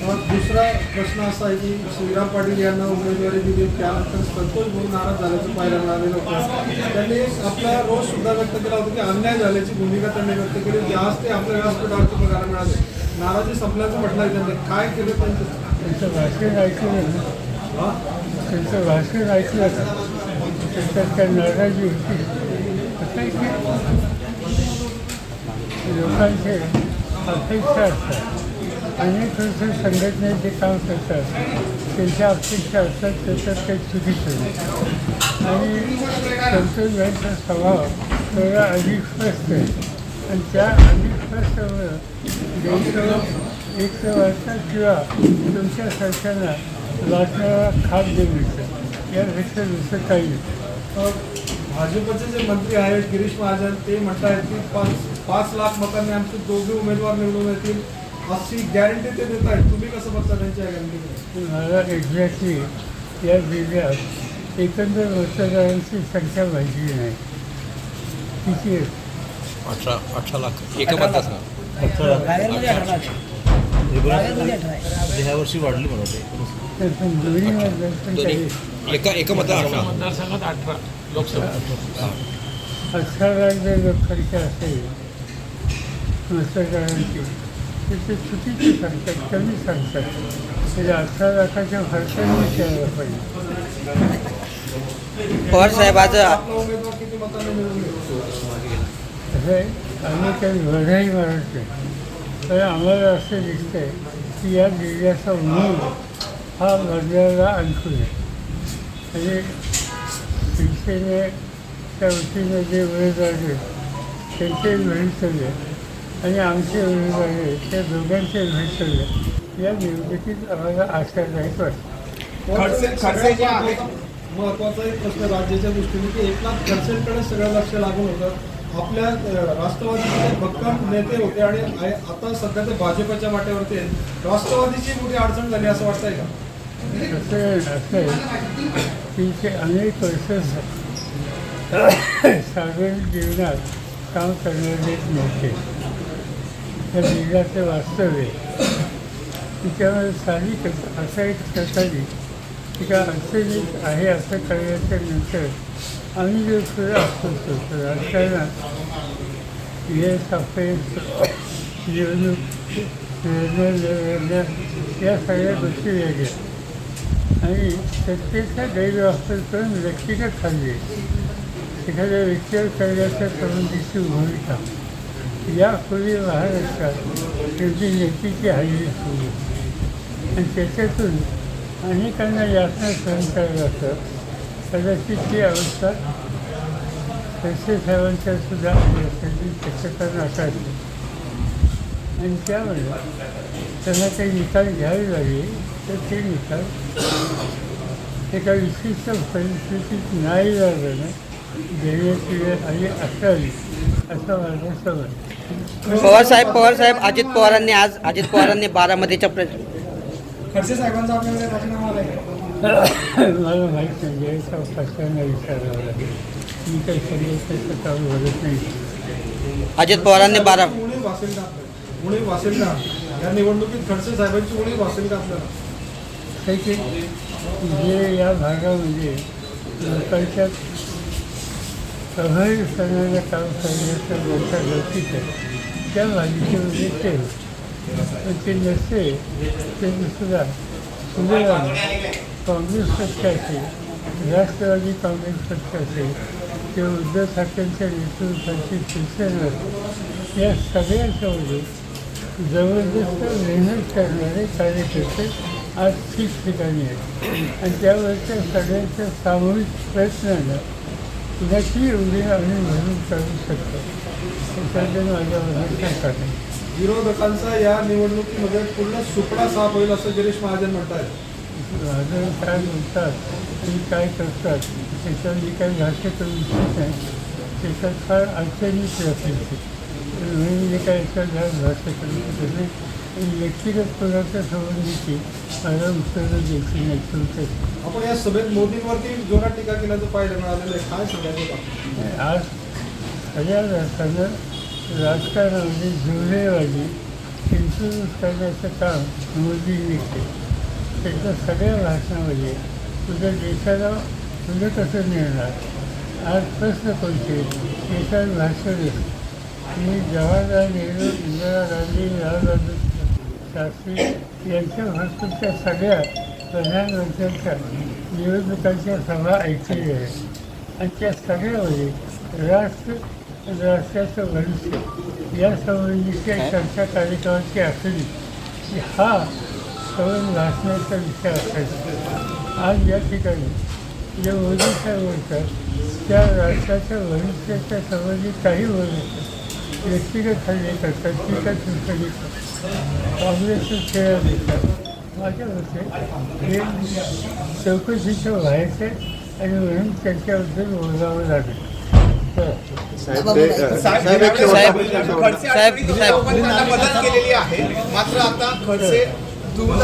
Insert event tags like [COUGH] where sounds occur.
दुसरा प्रश्न असा आहे की श्रीराम पाटील यांना उमेदवारी दिली त्यानंतर संतोष भाऊ नाराज झाल्याचं पाहायला मिळालेलं होतं. त्यांनी आपला रोष सुद्धा व्यक्त केला होता की अन्याय झाल्याची भूमिका त्यांनी व्यक्त केली जास्त ते आपल्या व्यासपीठावरती बघायला मिळाले. नाराजी संपल्याचं म्हटलं आहे त्यांनी. काय केलं त्यांचं त्यांचं भाषण ऐकलं? त्यांचं भाषण ऐकलं का त्याच्यात काय नाराजी होती? की लोकांचे अपेक्षा असतात. अनेक संघटना संघटनेचे काम करतात त्यांच्या अपेक्षा असतात त्याच्यात काही चुकीचं नाही आणि तंत्रज्ञानाचा स्वभाव थोडा अधिक स्पष्ट आहे. आणि त्या अधिक स्पष्टमुळं द्यायचं एक तर वाटतात किंवा तुमच्या सरकारला लाटणारा खाप देऊ यापेक्षा दुसरं काही नाही. भाजपचे जे मंत्री आहेत गिरीश महाजन ते म्हणत आहेत की पाच पाच लाख मतांनी आमचे दोघे उमेदवार निवडून येतील. अशी गॅरंटी ते देत आहेत तुम्ही कसं बघता त्यांच्या गॅरंटीकडे मला एक्झॅक्टली या जिल्ह्यात एकंदर मतदारांची संख्या माहिती नाही. किती आहे? अठरा अठरा लाख. एका मतदार ह्या वर्षी वाढली मला एका एका मतदार अठरा अठरा. लाख जर लोकसंख्या असेल मतदारांची तर ते चुकीची सांगतात कमी सांगतात. म्हणजे अठरा लाखाच्या फरकाने विचारायला पाहिजे पवार साहेब आज आम्ही काही वधाही मारत नाही. पण आम्हाला असं दिसतंय की या जिल्ह्याचा मूळ हा आणखून आहे. म्हणजे शिवसेनेच्या वतीने जे उमेदवार आहेत त्यांचे भवितव्य आणि आमचे उमेदवार त्या दोघांचे भवितव्य या निवडणुकीत आम्हाला आशादायक वाटतं. खडसे खडसे महत्त्वाचा एक प्रश्न राज्याच्या दृष्टीने की एकनाथ खडसेंकडे सगळं लक्ष लागून होतं. आपल्या राष्ट्रवादीचे भक्कम नेते होते आणि आता सध्या ते भाजपच्या वाट्यावरती आहेत. राष्ट्रवादीची मोठी अडचण झाली असं वाटतंय का? असं असं आहे. की ते अनेक वर्ष [COUGHS] सार्वजनिक जीवनात काम करणारे नेते. या जिल्ह्याचं वास्तव्य तिच्यामध्ये स्थानिक असा एक सरकारी की का अडचणीत आहे असं कळल्याच्या नंतर आम्ही जे सुद्धा अस्वस्थ होतो राजकारणात यश अपयश निवडणूक निर्णय या सगळ्या गोष्टी वेगळ्या. आणि सत्तेचा गैरवापर करून व्यक्तिगत हल्ले. एखाद्या व्यक्तीवर करण्याच्या संबंधीची भूमिका. यापूर्वी महाराष्ट्रात त्यांची नेतीची हल्ली सुरू आणि त्याच्यातून अनेकांना यातना सहन करावं लागतं कदाचित ती अवस्था खडसे साहेबांच्या सुद्धा आली असण्याची शक्यता नाकारली आणि त्यामुळे त्यांना काही निकाल घ्यावे लागले तर ते निकाल एका विशिष्ट परिस्थितीत नाही झाल्यानं घेण्याची वेळ आली असावी. पवार साहेब पवार साहेब अजित पवारांनी आज अजित पवारांनी बारामतीच्या प्र खडसे साहेबांचा आपल्याकडे राजीनामा आलाय का? मला माहीत नाही विचारावं लागेल. मी काही अजित पवारांनी बारा का का? या निवडणुकीत खडसे साहेबांची उणीव भासेल का आपल्याला? काही की जे या भागामध्ये लोकांच्या प्रभावीपणानं काम करण्याचं मोठ्या गरजेचं आहे. त्या मालिकेमध्ये ते पण ते नसते ते सुद्धा काँग्रेस पक्षाचे राष्ट्रवादी काँग्रेस पक्षाचे ते उद्धव ठाकरेंच्या नेतृत्वाची शिवसेना या सगळ्यांच्यामध्ये जबरदस्त मेहनत करणारे कार्यकर्ते आज ठिकठिकाणी आहेत. आणि त्यावरच्या सगळ्यांच्या सामूहिक प्रयत्नानं नक्की एवढी आम्ही भरून काढू शकतो. शंका नाही विरोधकांचा या निवडणुकीमध्ये पूर्ण सुपडा साफ होईल असं गिरीश महाजन म्हणतायत. माझं काय बोलतात आणि काय करतात? त्याच्यावर मी काही भाष्य करू इच्छित नाही त्याच्यात फार अडचणीची म्हणून मी काय याच्यात भाष्य करू शकत नाही व्यक्तिगत कोणाच्या संबंधीची मला उत्तरं नाही तुमच्या आपण या सभेत मोदींवरती जोरात टीका केल्याचं पाहायला मिळालेलं आहे. काय सांगायचं? आज सगळ्या राष्ट्रानं राजकारणामध्ये जुळलेवाली इन्फ्लुअन्स करण्याचं काम मोदींनी केलं त्याच्या सगळ्या भाषणामध्ये तुझ्या देशाला तुझं कसं मिळणार. आज प्रश्न कोणते देशात भाषण मी जवाहरलाल नेहरू इंदिरा गांधी लाल बहादूर शास्त्री यांच्या हॉस्पिटलच्या सगळ्या प्रधानमंत्र्यांच्या निवडणुकांच्या सभा ऐकलेली आहे. आणि त्या सगळ्यामध्ये राष्ट्र राष्ट्राचं भविष्य यासंबंधीच्या चर्चा कार्यक्रमाची असली की हा सवन भाषणाचा विषय असायचा आज या ठिकाणी जे मोदी साहेब बोलतात त्या राष्ट्राच्या भविष्याच्या संबंधित काही बोलत व्यक्तिगत हल्ले करतात टीका टिप्पणी करतात काँग्रेसचं खेळ माझ्या मते हे चौकशीचं व्हायचं आणि म्हणून त्यांच्याबद्दल बोलावं लागेल. साहेब खडसे साहेब केलेली आहे. मात्र आता खडसे दूर